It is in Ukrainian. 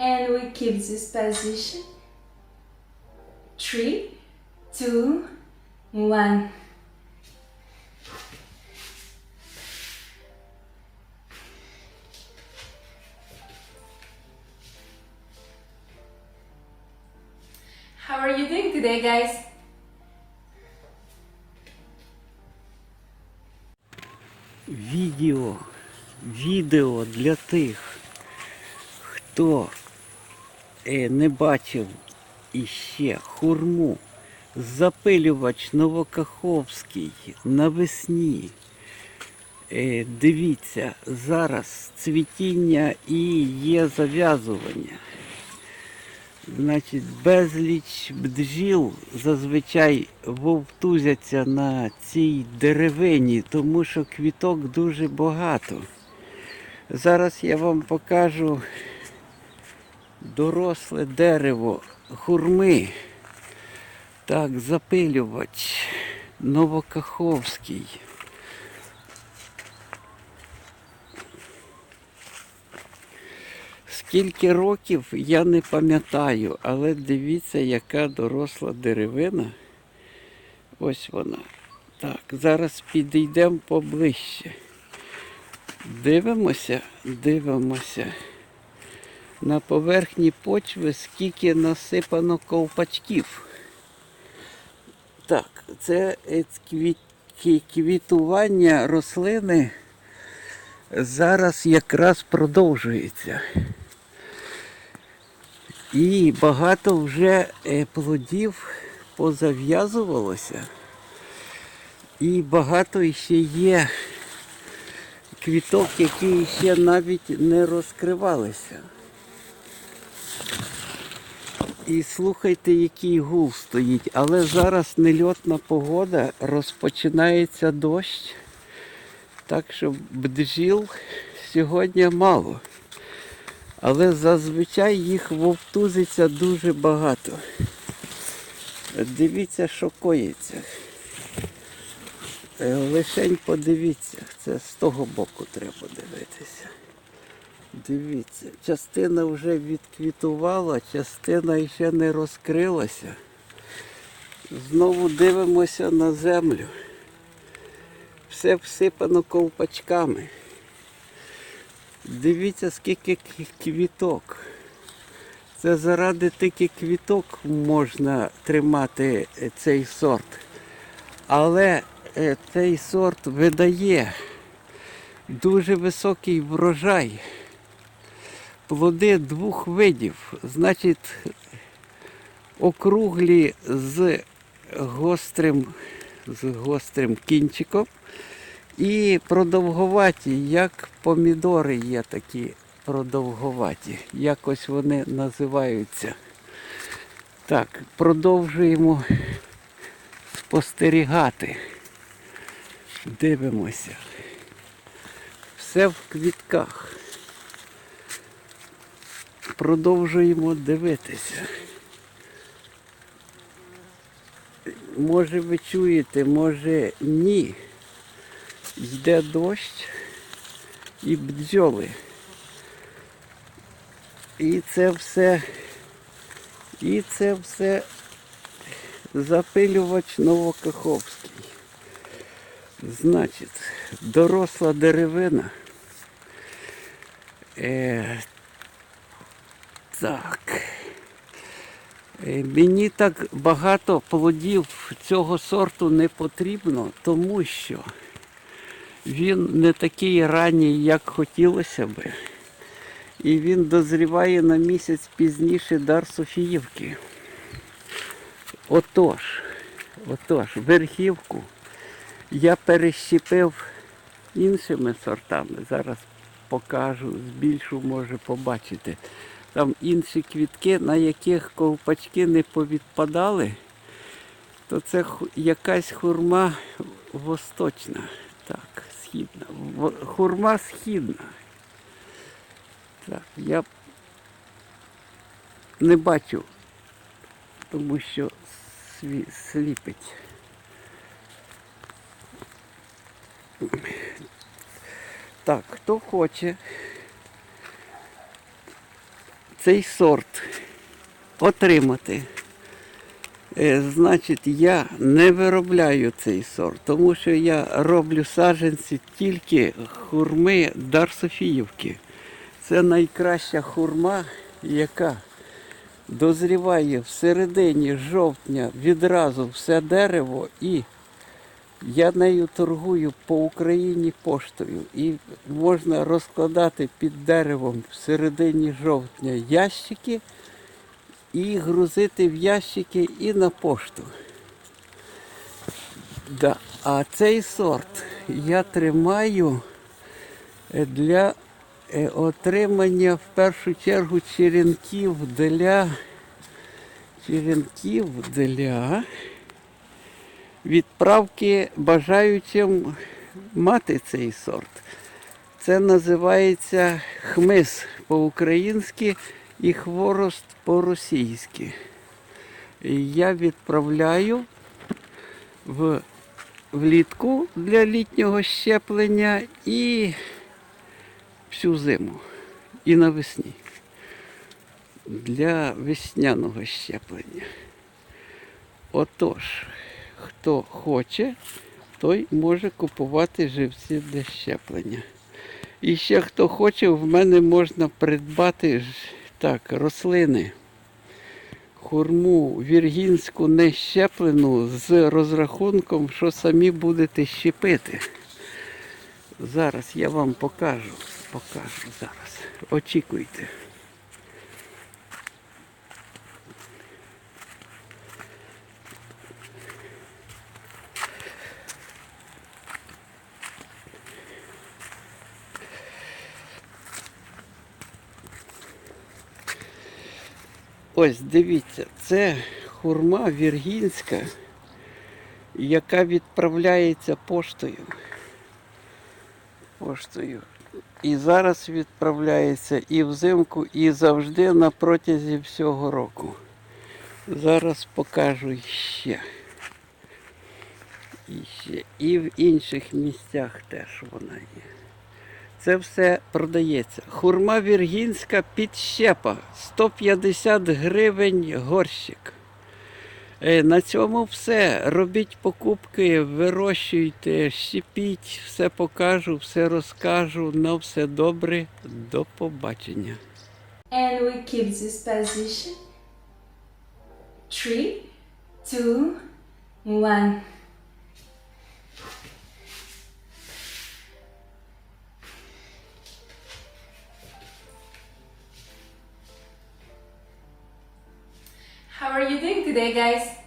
and we keep this position. Three, two, one. How are you doing today, guys? відео, відео для тих, хто е, не бачив іще хурму. Запилювач Новокаховський навесні. Е, дивіться, зараз цвітіння і є зав'язування. Значить, безліч бджіл зазвичай вовтузяться на цій деревині, тому що квіток дуже багато. Зараз я вам покажу доросле дерево хурми. Так, запилювач Новокаховський. Скільки років я не пам'ятаю, але дивіться, яка доросла деревина. Ось вона. Так, зараз підійдемо поближче. Дивимося, дивимося. На поверхні почви скільки насипано ковпачків. Так, це е, квітування рослини зараз якраз продовжується. І багато вже е, плодів позав'язувалося. І багато ще є квіток, які ще навіть не розкривалися. І слухайте, який гул стоїть. Але зараз нельотна погода, розпочинається дощ. Так що бджіл сьогодні мало. Але зазвичай їх вовтузиться дуже багато. Дивіться, що коїться. Е, Лишень подивіться, це з того боку треба дивитися. Дивіться, частина вже відквітувала, частина ще не розкрилася. Знову дивимося на землю. Все всипано ковпачками. Дивіться, скільки квіток. Це заради тільки квіток можна тримати е, цей сорт. Але е, цей сорт видає дуже високий врожай. Плоди двох видів. Значить, округлі з гострим, з гострим кінчиком. І продовговаті, як помідори є такі продовговаті. Якось вони називаються. Так, продовжуємо спостерігати. Дивимося. Все в квітках. Продовжуємо дивитися. Може ви чуєте, може ні. Йде дощ і бджоли. І це все, і це все запилювач Новокаховський. Значить, доросла деревина. Так. Е, Мені так багато плодів цього сорту не потрібно, тому що він не такий ранній, як хотілося би. І він дозріває на місяць пізніше дар Софіївки. Отож, отож, верхівку я перещепив іншими сортами. Зараз покажу, збільшу, може побачити. Там інші квітки, на яких ковпачки не повідпадали, то це якась хурма восточна. Так, східна. Хурма східна. Так, я не бачу, тому що сліпить. Так, хто хоче цей сорт отримати, е, значить, я не виробляю цей сорт, тому що я роблю саджанці тільки хурми Дар Софіївки. Це найкраща хурма, яка дозріває в середині жовтня відразу все дерево і я нею торгую по Україні поштою і можна розкладати під деревом в середині жовтня ящики і грузити в ящики і на пошту. Да. А цей сорт я тримаю е, для е, отримання в першу чергу черенків для черенків для відправки бажаючим мати цей сорт. Це називається хмиз по-українськи і хворост по-російськи. Я відправляю в, влітку для літнього щеплення і всю зиму, і навесні. Для весняного щеплення. Отож, хто хоче, той може купувати живці для щеплення. І ще хто хоче, в мене можна придбати так, рослини. Хурму віргінську не щеплену з розрахунком, що самі будете щепити. Зараз я вам покажу. Покажу зараз. Очікуйте. Ось дивіться, це хурма віргінська, яка відправляється поштою. Поштою. І зараз відправляється і взимку, і завжди на протязі всього року. Зараз покажу ще. І ще. І в інших місцях теж вона є. Це все продається. Хурма віргінська підщепа 150 гривень горщик. Е, На цьому все. Робіть покупки, вирощуйте, щепіть, все покажу, все розкажу. На все добре. До побачення. And we keep this position. Three, two, one. Today, guys?